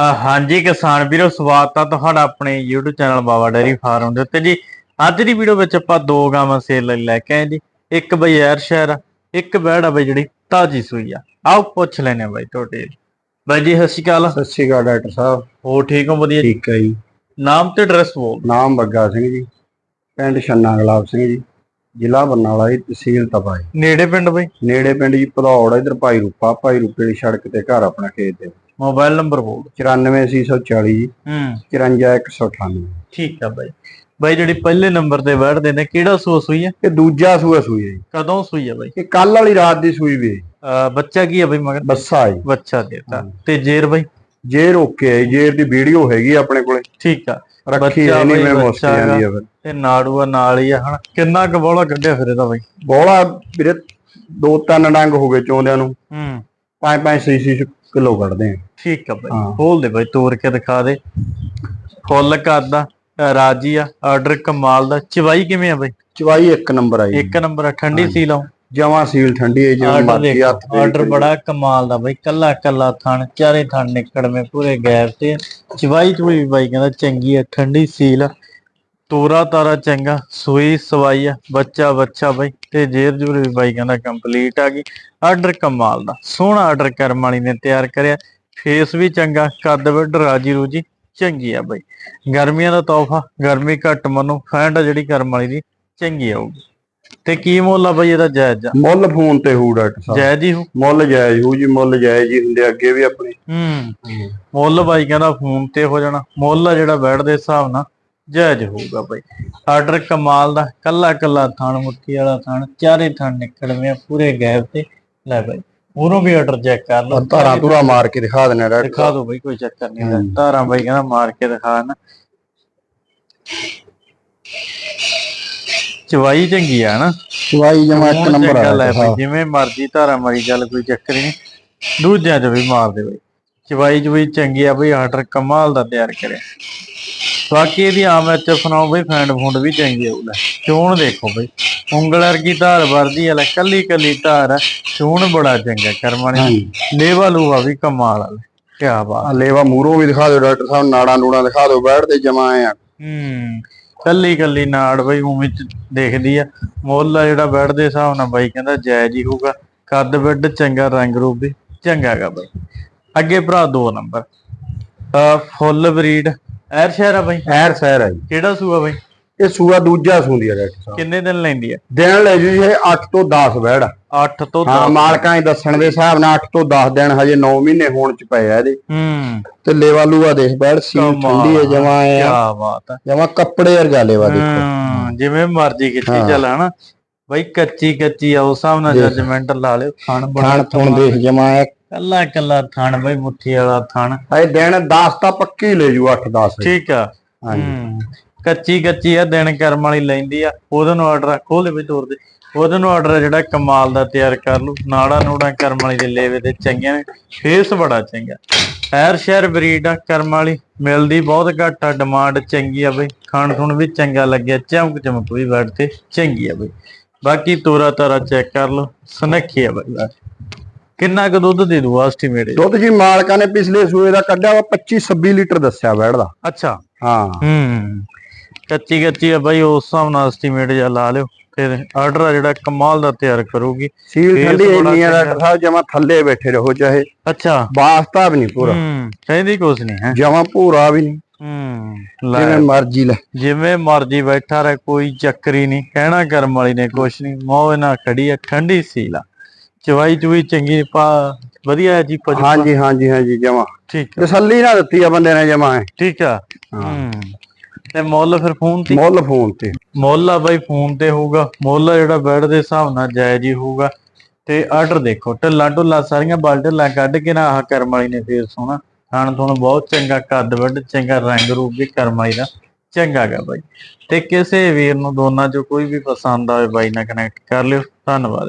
ਹਾਂਜੀ ਕਿਸਾਨ ਵੀਰੋ ਸਵਾਗਤ ਆ ਤੁਹਾਡਾ ਆਪਣੇ YouTube channel Baba dairy farm ਦੇ ਉੱਤੇ ਜੀ। ਅੱਜ ਦੀ ਵੀਡੀਓ ਵਿੱਚ ਆਪਾਂ ਦੋ ਗਾਵਾਂ ਸੇਲ ਲਈ ਲੈ ਕੇ ਆਏ ਜੀ। ਇੱਕ ਬਈ ਐਰ ਸ਼ਹਿਰ ਇੱਕ ਬੈੜ ਆ ਬਈ ਜਿਹੜੀ ਤਾਜੀ ਸੂਈ ਆ। ਆਓ ਪੁੱਛ ਲੈਨੇ ਬਾਈ ਤੁਹਾਡੇ ਬਾਈ ਜੀ ਸਤਿ ਸ਼੍ਰੀ ਅਕਾਲ। ਸਤਿ ਸ਼੍ਰੀ ਅਕਾਲ ਡਾਕਟਰ ਸਾਹਿਬ। ਹੋ ਠੀਕ ਹੋ? ਵਧੀਆ? ਠੀਕ ਹੈ ਜੀ। ਨਾਮ ਤੇ ਐਡਰੈਸ ਬੋਲ ਨਾਮ ਬੱਗਾ ਸਿੰਘ ਜੀ। ਪਿੰਡ ਛੰਨਾ ਗੁਲਾਬ ਸਿੰਘ ਜੀ। ਜ਼ਿਲ੍ਹਾ ਬਰਨਾਲਾ ਜੀ ਤਹਿਸੀਲ ਤਪਾ ਜੀ। ਨੇੜੇ ਪਿੰਡ ਬਈ? ਨੇੜੇ ਪਿੰਡ ਜੀ ਭਦੌੜ ਇਧਰ ਭਾਈ ਰੂਪਾ। ਭਾਈ ਰੂਪੇ ਦੀ ਸੜਕ ਤੇ ਘਰ ਆਪਣਾ ਖੇਤ ਦੇ ਮੋਬਾਈਲ ਨੰਬਰ ਬੋਲ 94840 ਜੀ ਹੂੰ। 54198 ਠੀਕ ਆ ਬਾਈ। ਬਾਈ ਜਿਹੜੀ ਪਹਿਲੇ ਨੰਬਰ ਤੇ ਬੈਠਦੇ ਨੇ ਕਿਹੜਾ ਸੂਆ ਸੂਈ ਆ? ਇਹ ਦੂਜਾ ਸੂਆ ਸੂਈ ਹੈ ਜੀ। ਕਦੋਂ ਸੂਈ ਆ ਬਾਈ? ਇਹ ਕੱਲ ਵਾਲੀ ਰਾਤ ਦੀ ਸੂਈ ਵੀ ਹੈ ਬੱਚਾ ਕੀ ਆ ਬਾਈ ਮਗਰ? ਬੱਸਾ ਜੀ। ਬੱਚਾ ਦੇਤਾ। ਹਾਂ। ਤੇ ਜੇਰ ਬਾਈ? ਜੇਰ ਓਕੇ ਹੈ ਜੇਰ ਦੀ ਵੀਡੀਓ ਹੈਗੀ ਆਪਣੇ ਕੋਲੇ। ਠੀਕ ਆ। ਰੱਖੀ ਹੈ ਨਹੀਂ ਮੈਂ ਮੁਸਕ ਜਾਂਦੀ ਆ ਫਿਰ। ਤੇ ਨਾੜੂਆ ਨਾਲ ਹੀ ਆ ਹਨਾ? ਕਿੰਨਾ ਕੁ ਬੋਲਾ ਕੱਢਿਆ ਫਿਰ ਇਹਦਾ ਬਾਈ? ਬੋਲਾ ਵੀਰੇ ਦੋ ਤਿੰਨ ਡੰਗ ਹੋ ਗਏ ਚੋਂਦਿਆਂ ਨੂੰ। ਹੂੰ। 5-5 ਸੀਸੀ ਕਿਲੋ ਕੱਢਦੇ ਆ। ਠੀਕ ਆ ਬਾਈ। ਹਾਂ। ਖੋਲ ਦੇ ਬਾਈ ਤੋੜ ਕੇ ਦਿਖਾ ਦੇ। ਫੁੱਲ ਕਰਦਾ ਰਾਜੀ ਆ ਆਰਡਰ ਕਮਾਲ ਦਾ। ਚਵਾਈ ਕਿਵੇਂ ਆ ਬਾਈ? ਚਵਾਈ ਇੱਕ ਨੰਬਰ ਆਈ। ਇੱਕ ਨੰਬਰ ਆ ਠੰਡੀ। ਸੀ ਲਾਉ ਜਮਾ ਸੀਲ ਠੰਡੀ ਹੈ ਜਿਵੇਂ ਆਰਡਰ ਮਰਜ਼ੀ ਹੱਥ ਦੇਖੋ ਦੇ ਆਰਡਰ ਬੜਾ ਕਮਾਲ ਦਾ ਬਾਈ। ਕੱਲਾ ਕੱਲਾ ਥਣ ਚਾਰੇ ਥਣ ਨਿਕੜਵੇਂ ਪੂਰੇ ਗੈਪ ਤੇ। ਚਵਾਈ ਚੂਈ ਵੀ ਬਾਈ ਕਹਿੰਦਾ ਚੰਗੀ ਆ ਠੰਡੀ ਸੀਲ ਆ। ਤੋਰਾ ਤਾਰਾ ਚੰਗਾ ਸੂਈ ਸਵਾਈ ਆ ਬੱਚਾ ਬੱਚਾ ਬਾਈ ਤੇ ਜੇਰ ਜੂਰ ਵੀ ਬਾਈ ਕਹਿੰਦਾ ਕੰਪਲੀਟ ਆ ਗਈ। ਆਰਡਰ ਕਮਾਲ ਦਾ ਸੋਹਣਾ ਆਰਡਰ ਕਰਮ ਵਾਲੀ ਨੇ ਤਿਆਰ ਕਰਿਆ। ਫੇਸ ਵੀ ਚੰਗਾ ਕੱਦ ਵੱਡ ਰਾਜੀ ਰੂਜੀ ਚੰਗੀ ਆ ਬਾਈ। ਗਰਮੀਆਂ ਦਾ ਤੋਹਫਾ ਗਰਮੀ ਘੱਟ ਮਨੋ ਆ ਜਿਹੜੀ ਕਰਮ ਵਾਲੀ ਦੀ ਚੰਗੀ ਆਊਗੀ। ਤੇ ਕੀ ਮੁੱਲ ਆ ਬਾਈ ਇਹਦਾ ਜਾਇਜ਼ ਆ? ਮੁੱਲ ਫੋਨ ਤੇ ਹੋਊ ਡਾਕਟਰ ਸਾਹਿਬ। ਜਾਇਜ਼ ਹੀ ਹੋ ਮੁੱਲ ਜਾਇਜ਼ ਹੋਊ ਜੀ ਮੁੱਲ ਜਾਇਜ਼ ਹੀ ਹੁੰਦੇ ਅੱਗੇ ਵੀ ਆਪਣੇ। ਹੂੰ ਮੁੱਲ ਬਾਈ ਕਹਿੰਦਾ ਫੋਨ ਤੇ ਹੋ ਜਾਣਾ। ਮੁੱਲ ਆ ਜਿਹੜਾ ਬੈਠ ਦੇ ਹਿਸਾਬ ਨਾਲ। ਜਾਇਜ਼ ਹੋਊਗਾ ਬਾਈ। ਆਰਡਰ ਕਮਾਲ ਦਾ ਕੱਲਾ ਕੱਲਾ ਥਣ ਮੁੱਠੀ ਵਾਲਾ ਥਣ ਚਾਰੇ ਥਣ ਨਿਕਲਵੇਂ ਪੂਰੇ ਗੈਪ ਤੇ। ਲੈ ਬਾਈ ਉਹਨੂੰ ਵੀ ਆਰਡਰ ਚੈੱਕ ਕਰ ਲਓ। ਧਾਰਾਂ ਧੁਰਾ ਮਾਰ ਕੇ ਦਿਖਾ ਦੇਣਾ ਡਾਕਟਰ। ਦਿਖਾ ਦਿਓ ਬਾਈ ਕੋਈ ਚੱਕਰ ਨਹੀਂ। ਧਾਰਾਂ ਬਾਈ ਕਹਿੰਦਾ ਮਾਰ ਕੇ ਦਿਖਾ ਨਾ। ਚਵਾਈ ਚੰਗੀ ਆ ਨਾ। ਚਵਾਈ ਜਮਾ ਇੱਕ ਨੰਬਰ ਆ ਜਿਵੇਂ ਮਰਜ਼ੀ ਧਾਰਾ ਮਾਰੀ ਚੱਲ ਕੋਈ ਚੱਕਰ ਨਹੀਂ। ਦੂਜਿਆਂ 'ਚ ਵੀ ਮਾਰ ਦੇ ਬਈ। ਚਵਾਈ ਚਵਾਈ ਚੰਗੀ ਆ ਬਈ ਆਰਡਰ ਕਮਾਲ ਦਾ ਤਿਆਰ ਕਰਿਆ। ਬਾਕੀ ਇਹਦੀ ਆਮ ਐਚ ਫਨਾਓ ਬਈ ਫੈਂਡ ਫੁੰਡ ਵੀ ਚੰਗੀ ਆਉ ਲੈ ਚੋਣ ਦੇਖੋ ਬਈ। ਉਂਗਲ ਵਰਗੀ ਧਾਰ ਵਰਦੀ ਆ ਲੈ ਕੱਲੀ ਕੱਲੀ ਧਾਰ ਆ। ਚੋਣ ਬੜਾ ਚੰਗਾ ਕਰਮਾਂ ਨੇ ਲੇਵਾ ਲੂਵਾ ਵੀ ਕਮਾਲ ਆ ਕੀ ਬਾਤ। ਆ ਲੇਵਾ ਮੂਰੋਂ ਵੀ ਦਿਖਾ ਦਿਓ ਡਾਕਟਰ ਸਾਹਿਬ ਨਾੜਾਂ ਨੂੜਾਂ ਦਿਖਾ ਦਿਓ ਬੈਠਦੇ ਜਮਾ ਆਏ ਆ। ਹੂੰ ਕੱਲੀ ਕੱਲੀ ਨਾੜ ਬਈ ਉਵੇਂ ਦੇਖਦੀ ਆ। ਮੁੱਲ ਆ ਜਿਹੜਾ ਬੈੱਡ ਦੇ ਹਿਸਾਬ ਨਾਲ ਬਾਈ ਕਹਿੰਦਾ ਜਾਇਜ਼ ਹੀ ਹੋਊਗਾ। ਕੱਦ ਬੈੱਡ ਚੰਗਾ ਰੰਗ ਰੂਪ ਵੀ ਚੰਗਾ ਹੈਗਾ ਬਾਈ। ਅੱਗੇ ਭਰਾ ਦੋ ਨੰਬਰ। ਫੁੱਲ ਬਰੀਡ। ਐਰ ਸ਼ਹਿਰ ਆ ਬਾਈ? ਐਰ ਸੈਰ ਆ ਜੀ। ਕਿਹੜਾ ਸੂਆ ਬਾਈ? ਇਹ ਸੂਆ ਦੂਜਾ ਸੂੰਦੀ ਆ ਡਾਕਟਰ ਸਾਹਿਬ। ਕਿੰਨੇ ਦਿਨ ਲੈਂਦੀ ਆ? ਦਿਨ ਲੈ ਜੀ ਇਹ 8 ਤੋਂ 10 ਬੈੜ 8 ਤੋਂ ਹਾਂ 10 ਮਾਲਕਾਂ ਦੇ ਦੱਸਣ ਦੇ ਹਿਸਾਬ ਨਾਲ 8 ਤੋਂ 10 ਦਿਨ ਹਜੇ 9 ਮਹੀਨੇ ਹੋਣ ਚ ਪਏ ਆ ਇਹਦੇ। ਹੂੰ। ਤੇ ਲੇਵਾ ਲੂਆ ਦੇਖ ਬੈੜ ਸੀਲ ਠੰਡੀ ਹੈ ਜਮਾ ਆ। ਕੀ ਬਾਤ ਆ। ਜਮਾ ਕੱਪੜੇ ਵਰਗਾ ਲੇਵਾ ਦੇਖੋ। ਹਾਂ, ਜਿਵੇਂ ਮਰਜ਼ੀ ਖਿੱਚੀ ਹਾਂ। ਚੱਲ ਹਨਾ? ਬਾਈ ਕੱਚੀ ਕੱਚੀ ਆ ਉਸ ਹਿਸਾਬ ਨਾਲ ਦੇਖ। ਜੱਜਮੈਂਟ ਲਾ ਲਿਓ। ਖਾਣ ਬਣਾ ਥੁਣ ਦੇਖ ਜਮਾ ਆਏ ਕੱਲਾ ਕੱਲਾ ਥਣ ਬਈ ਮੁੱਠੀ ਵਾਲਾ ਥਣ। ਇਹ ਦਿਨ 10 ਤਾਂ ਪੱਕੀ ਲੈ ਜੂ 8 10 ਠੀਕ ਆ। ਹਾਂਜੀ। ਕੱਚੀ ਕੱਚੀ ਆ ਦਿਨ ਕਰਮ ਵਾਲੀ ਲੈਂਦੀ ਆ। ਉਹਦੇ ਨੂੰ ਆਰਡਰ ਖੋਲੇ ਵੀ ਤੋਰ ਦੇ। ਉਹਦੇ ਨੂੰ ਆਰਡਰ ਜਿਹੜਾ ਕਮਾਲ ਦਾ ਤਿਆਰ ਕਰ ਲੂ ਨਾੜਾ ਨੂੜਾ ਕਰਮ ਵਾਲੀ ਦੇ ਲੇਵੇ ਤੇ ਚੰਗੀਆਂ ਨੇ। ਫੇਸ ਬੜਾ ਚੰਗਾ। ਐਰ ਸ਼ਹਿਰ ਬਰੀਡ ਆ ਕਰਮ ਵਾਲੀ। ਮਿਲਦੀ ਬਹੁਤ ਘੱਟ ਆ ਡਿਮਾਂਡ ਚੰਗੀ ਆ ਬਈ। ਖਾਣ ਖੁਣ ਵੀ ਚੰਗਾ ਲੱਗਿਆ। ਚਮਕ ਚਮਕ ਵੀ ਬੈਠ ਤੇ ਚੰਗੀ ਆ ਬਈ। ਬਾਕੀ ਤੋਰਾ ਤਾਰਾ ਚੈੱਕ ਕਰ ਲਓ। ਸੁਨੱਖੀ ਆ ਬਈ। ਕਿੰਨਾ ਕੁ ਦੁੱਧ ਦੇ ਦੂ? ਐਸਟੀਮੇਟ ਦੁੱਧ ਜੀ ਮਾਲਕਾਂ ਨੇ ਪਿਛਲੇ ਸੂਏ ਦਾ ਕੱਢਿਆ ਵਾ 25 26 ਲੀਟਰ ਦੱਸਿਆ ਬੈੜ ਦਾ। ਅੱਛਾ। ਹਾਂ। ਹੂੰ। ਕੱਚੀ ਕੱਚੀ ਆ ਬਾਈ ਉਸ ਹਿਸਾਬ ਨਾਲ ਐਸਟੀਮੇਟ ਜਾਂ ਲਾ ਲਿਓ। ਫਿਰ ਆਰਡਰ ਆ ਜਿਹੜਾ ਕਮਾਲ ਦਾ ਤਿਆਰ ਕਰੂਗੀ। ਸੀਲ ਠੰਡੀ ਬੜਾ ਇੰਨੀ ਆ ਚੰਗਾ। ਡਾਕਟਰ ਸਾਹਿਬ ਜਮਾ ਥੱਲੇ ਬੈਠੇ ਰਹੋ ਚਾਹੇ। ਅੱਛਾ। ਵਾਸਤਾ ਵੀ ਨਹੀਂ ਪੂਰਾ। ਹੂੰ ਕਹਿੰਦੀ ਕੁਛ ਨਹੀਂ ਹੈ। ਜਮਾ ਭੂਰਾ ਵੀ ਨਹੀਂ। ਹੂੰ ਜਿਵੇਂ ਮਰਜ਼ੀ ਲੈ। ਜਿਵੇਂ ਮਰਜ਼ੀ ਬੈਠਾ ਰਹੇ ਕੋਈ ਚੱਕਰੀ ਨਹੀਂ। ਕਹਿਣਾ ਕਰਮ ਵਾਲੀ ਨੇ ਕੁਛ ਨਹੀਂ। ਮੋਹ ਨਾ ਖੜੀ ਆ ਠੰਡੀ ਸੀਲਾ ਚਵਾਈ ਚੁਈ ਚੰਗੀ ਪਾ ਵਧੀਆ ਹੈ ਜੀ ਪਜੂ ਹਾਂਜੀ ਹਾਂਜੀ ਹਾਂਜੀ ਜਮਾ। ਠੀਕ ਤਸੱਲੀ ਨਾ ਦਿੱਤੀ ਆ ਬੰਦੇ ਨੇ ਜਮਾ ਠੀਕ ਆ। ਹਾਂ। ਹੂੰ। ਤੇ ਮੁੱਲ ਫਿਰ ਫੋਨ ਤੇ? ਮੁੱਲ ਫੋਨ ਤੇ। ਮੁੱਲ ਆ ਬਾਈ ਫੋਨ ਤੇ ਹੋਊਗਾ। ਮੁੱਲ ਜਿਹੜਾ ਬੈਡ ਦੇ ਹਿਸਾਬ ਨਾਲ ਜਾਇਜ਼ ਹੀ ਹੋਊਗਾ। ਤੇ ਆਰਡਰ ਦੇਖੋ ਢੱਲਾ ਢੁੱਲਾ ਸਾਰੀਆਂ ਬਾਲਟਲਾਂ ਕੱਢ ਕੇ ਨਾ ਆਹ ਕਰਮ ਵਾਲੀ ਨੇ ਫੇਰ ਸੋਹਣਾ। ਖਾਣ ਤੁਹਾਨੂੰ ਬਹੁਤ ਚੰਗਾ ਕੱਦ ਵੱਡ ਚੰਗਾ ਰੰਗ ਰੂਪ ਵੀ ਕਰਮ ਵਾਲੀ ਦਾ। ਚੰਗਾ ਗਾ ਬਾਈ। ਤੇ ਕਿਸੇ ਵੀਰ ਨੂੰ ਦੋਨਾਂ ਚੋਂ ਕੋਈ ਵੀ ਪਸੰਦ ਆਵੇ ਬਾਈ ਨਾਲ ਕਨੈਕਟ ਕਰ ਲਿਓ। ਧੰਨਵਾਦ